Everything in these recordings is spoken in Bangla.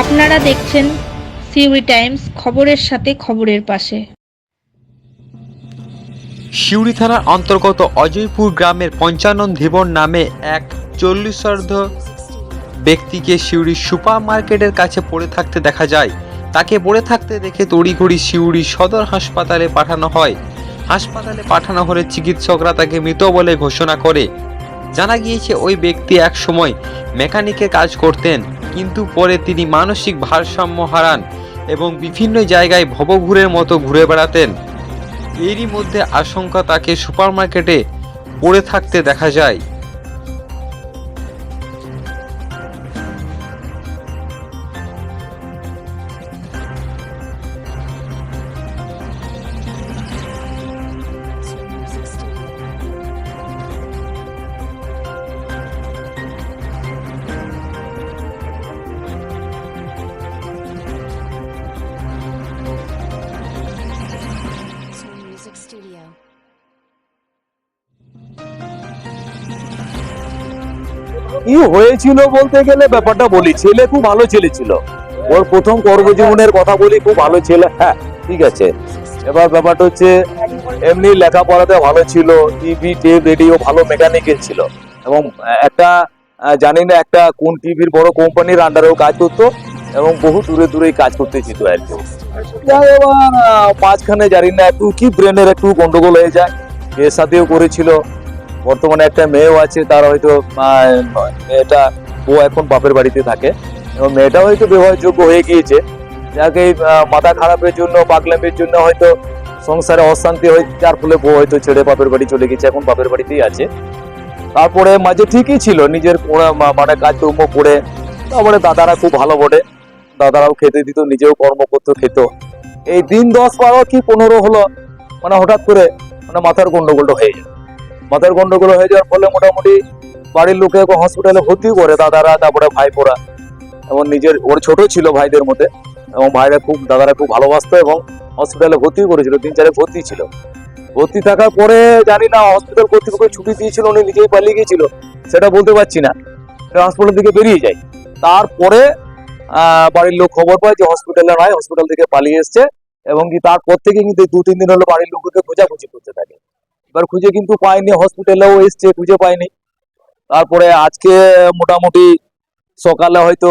আপনারা দেখছেন সিউরি টাইমস খবরের সাথে খবরের পাশে। সিউড়ি থানার অন্তর্গত অজয়পুর গ্রামের পঞ্চানন ধীবন নামে এক চল্লিশার্ধ ব্যক্তিকে সিউড়ি সুপার মার্কেটের কাছে পড়ে থাকতে দেখা যায়। তাকে পড়ে থাকতে দেখে তড়িঘড়ি সিউড়ি সদর হাসপাতালে পাঠানো হয়। হাসপাতালে পাঠানো হলে চিকিৎসকরা তাকে মৃত বলে ঘোষণা করে। জানা গিয়েছে, ওই ব্যক্তি এক সময় মেকানিকে কাজ করতেন, কিন্তু পরে তিনি মানসিক ভারসাম্য হারান এবং বিভিন্ন জায়গায় ভবঘুরের মতো ঘুরে বেড়াতেন। এরই মধ্যে আশঙ্কা তাকে সুপারমার্কেটে পড়ে থাকতে দেখা যায়। কি হয়েছিল বলতে গেলে ব্যাপারটা বলি। ছেলে খুব ভালো ছেলে ছিল। ওর প্রথম কর্মজীবনের কথা বলি, খুব ভালো ছেলে। হ্যাঁ ঠিক আছে। এবার ব্যাপারটা হচ্ছে, এমনি লেখাপড়াতে ভালো ছিল, টিভি, টেপ, রেডিও, ভালো মেকানিকের ছিল। এবং একটা জানি না একটা কোন টিভির বড় কোম্পানির আন্ডারেও কাজ করতো, এবং বহু দূরে দূরেই কাজ করতে যেত আর কি মাঝখানে জানি না একটু কি ব্রেনের একটু গন্ডগোল হয়ে যায়। এর সাথেও করেছিল। বর্তমানে একটা মেয়েও আছে, তার হয়তো মেয়েটা, ও এখন বাপের বাড়িতে থাকে। এবং মেয়েটা হয়তো বিবাহযোগ্য হয়ে গিয়েছে। যাকে মাথা খারাপের জন্য, পাগলামের জন্য হয়তো সংসারে অশান্তি হয়, যার ফলে বউ হয়তো ছেড়ে বাপের বাড়ি চলে গেছে, এখন বাপের বাড়িতেই আছে। তারপরে মাঝে ঠিকই ছিল, নিজের মানে কাজকর্ম করে, তারপরে দাদারা খুব ভালো বটে। দাদারাও খেতে দিত, নিজেও কর্ম করতো, খেত। এই দিন দশ বারো কি পনেরো হলো মানে হঠাৎ করে মানে মাথার গন্ডগোলটা হয়ে যায় মাথার গন্ডগোল হয়ে যাওয়ার ফলে মোটামুটি বাড়ির লোকে হসপিটালে ভর্তি করে, দাদারা, তারপরে ভাইপোরা। এবং নিজের, ওর ছোট ছিল ভাইদের মধ্যে, এবং ভাইরা খুব, দাদারা খুব ভালোবাসতো এবং হসপিটালে ভর্তি করেছিল, তিন চারে ভর্তি ছিল। ভর্তি থাকার পরে জানি না হসপিটাল কর্তৃপক্ষ ছুটি দিয়েছিল, উনি নিজেই পালিয়ে গিয়েছিল, সেটা বলতে পারছি না। হসপিটাল থেকে বেরিয়ে যায়। তারপরে বাড়ির লোক খবর পায় যে হসপিটালে নয় হসপিটাল থেকে পালিয়ে এসছে, এবং কি তারপর থেকে কিন্তু দু তিন দিন হলো বাড়ির লোককে খোঁজাখুঁজি করতে থাকে। এবার খুঁজে কিন্তু পাইনি হসপিটালেও এসছে, খুঁজে পাইনি। তারপরে আজকে মোটামুটি সকালে হয়তো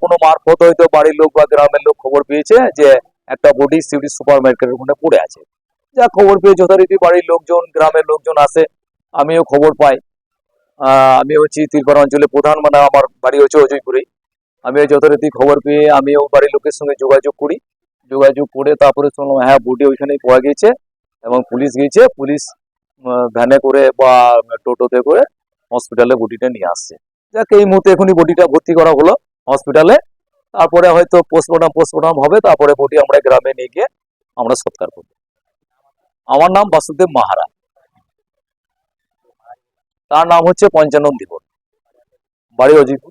কোনো মারফত হয়তো বাড়ির লোক বা গ্রামের লোক খবর পেয়েছে যে একটা বডি সিটি সুপার মার্কেটের ওখানে পড়ে আছে। যা খবর পেয়ে যথারীতি বাড়ির লোকজন, গ্রামের লোকজন আসে, আমিও খবর পাই। আমি হচ্ছি তিরপাড়া অঞ্চলে প্রধান মানে আমার বাড়ি হচ্ছে অজয়পুরেই। আমিও যথারীতি খবর পেয়ে আমিও বাড়ির লোকের সঙ্গে যোগাযোগ করি। যোগাযোগ করে তারপরে শুনলাম হ্যাঁ বডি ওইখানেই পাওয়া গিয়েছে এবং পুলিশ গিয়েছে পুলিশ ভ্যানে করে বা টোটোতে করে হসপিটালে বডিটা নিয়ে আসছে। যাক, এই মুহূর্তে এখনই বডিটা ভর্তি করা হলো হসপিটালে তারপরে হয়তো পোস্টমর্টম পোস্টমর্টম হবে, তারপরে বডি আমরা গ্রামে নিয়ে গিয়ে আমরা সৎকার করব। আমার নাম বাসুদেব মাহারা। তার নাম হচ্ছে পঞ্চানন দিবন। বাড়ি অজিপুর